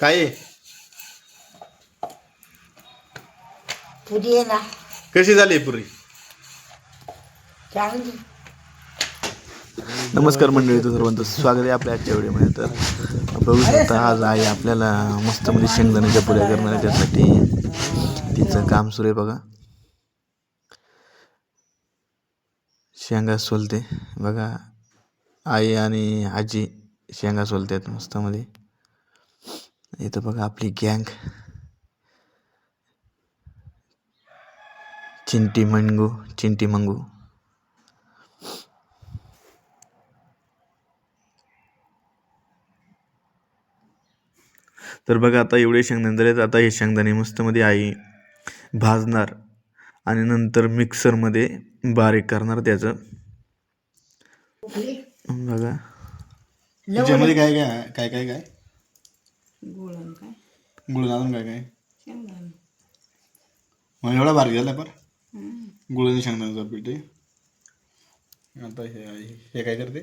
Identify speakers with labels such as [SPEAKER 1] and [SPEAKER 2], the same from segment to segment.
[SPEAKER 1] काय?
[SPEAKER 2] पुरी आहे ना.
[SPEAKER 1] कशी झाली आहे पुरी?
[SPEAKER 2] चांगली.
[SPEAKER 1] नमस्कार मंडळी तर सर्वांचं स्वागत आहे आपल्या आजच्या व्हिडिओमध्ये. तर बघू शकता आज आई आपल्याला मस्त म्हणजे शेंगदाण्याच्या पुऱ्या करणार आहे. त्यासाठी तिचं काम सुरू आहे बघा. शेंगा सोलते. बघा आई आणि आजी शेंगा सोलतात मस्तमध्ये. इथं बघा आपली गँग. चिंटी मंगू चिंटी मंगू. तर बघा आता एवढे शेंगदाणे झालेत. आता हे शेंगदाणे मस्तमध्ये आई भाजणार आणि नंतर मिक्सरमध्ये बारीक करणार त्याचं. बघा.
[SPEAKER 3] त्याच्यामध्ये काय काय काय काय काय?
[SPEAKER 2] गुळण काय?
[SPEAKER 3] गुळ अजून काय काय?
[SPEAKER 2] शेंगदाणे
[SPEAKER 3] मग एवढा बारीक झाला पर. गुळाने शेंगदाण्याचं पीठ आहे आता हे आहे. हे काय करते?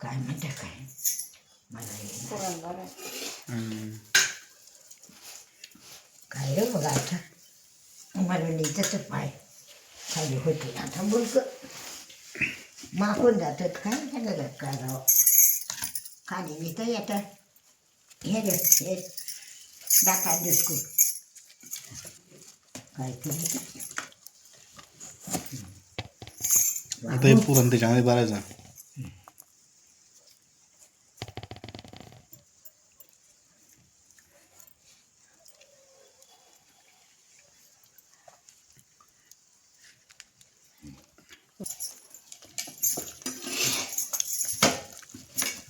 [SPEAKER 2] काय म्हणते काय? मला हे
[SPEAKER 3] हम्म.
[SPEAKER 2] काय रे बघा आता? मला नीटच पाय. खाली होते. आता मुलग मागून जातात. काय झालं? करावं खाली नीट येतात हे रे हे दाखा दिसकू काय
[SPEAKER 3] आता हे पुरण त्याच्यामध्ये भरायचं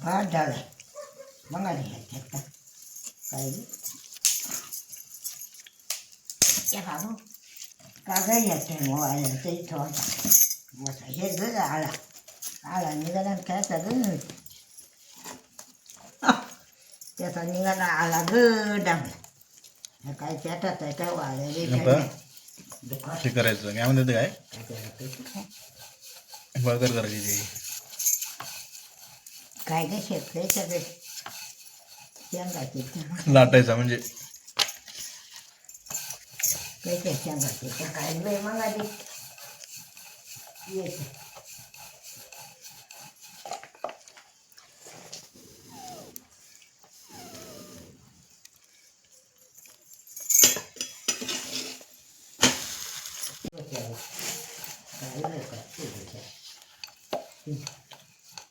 [SPEAKER 2] हा आली ह्याच्यात का काय? या बाबू का ग येते मोबाईल ते बस. हे ग आळा आळा निघाला काय चालू त्याचा निघाला आला ग डांबला. हे काय त्याटात आहे काय
[SPEAKER 3] आता? हे करायचं. काय म्हणते ते काय बळकर करायची.
[SPEAKER 2] काय ग शेतकरी सगळे. शेंगाचे
[SPEAKER 3] लाटायचा म्हणजे.
[SPEAKER 2] शेंगाचे त्या काय बाई मग आधी येते.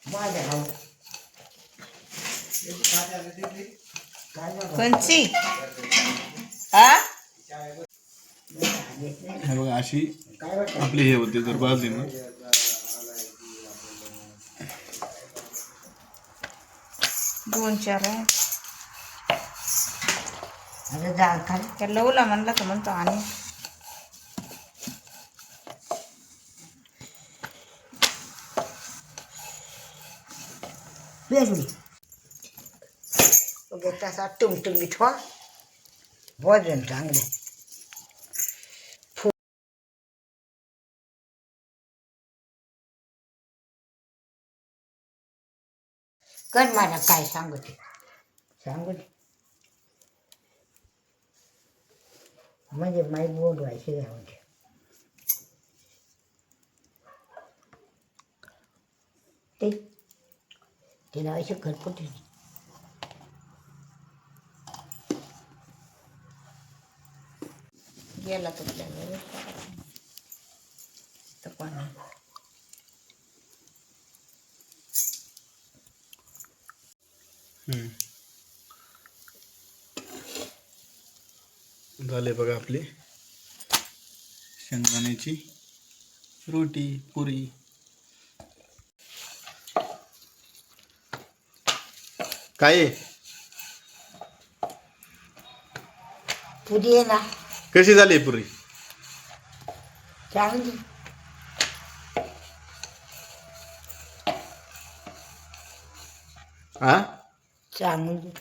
[SPEAKER 2] माझ्या
[SPEAKER 4] कोणची?
[SPEAKER 3] हे बघा अशी आपली हे होते जर भाजली ना.
[SPEAKER 4] दोन चार आहे. लवला म्हणला तर म्हणतो आणि.
[SPEAKER 2] पेरली उगे तसा टुंगटुंगीत हो भोजन चांगले कर मला काय सांगू ते सांगू दे म्हणजे माई बोलवायची घ्या म्हणजे ते तिला अशी घरपुटी
[SPEAKER 4] गेला.
[SPEAKER 2] तर कोणा
[SPEAKER 3] झाले बघा आपली. शेंगदाण्याची रोटी पुरी.
[SPEAKER 1] काय?
[SPEAKER 2] पुरी आहे ना.
[SPEAKER 1] कशी झाली पुरी?
[SPEAKER 2] चांगली.
[SPEAKER 1] हा
[SPEAKER 2] चांगली.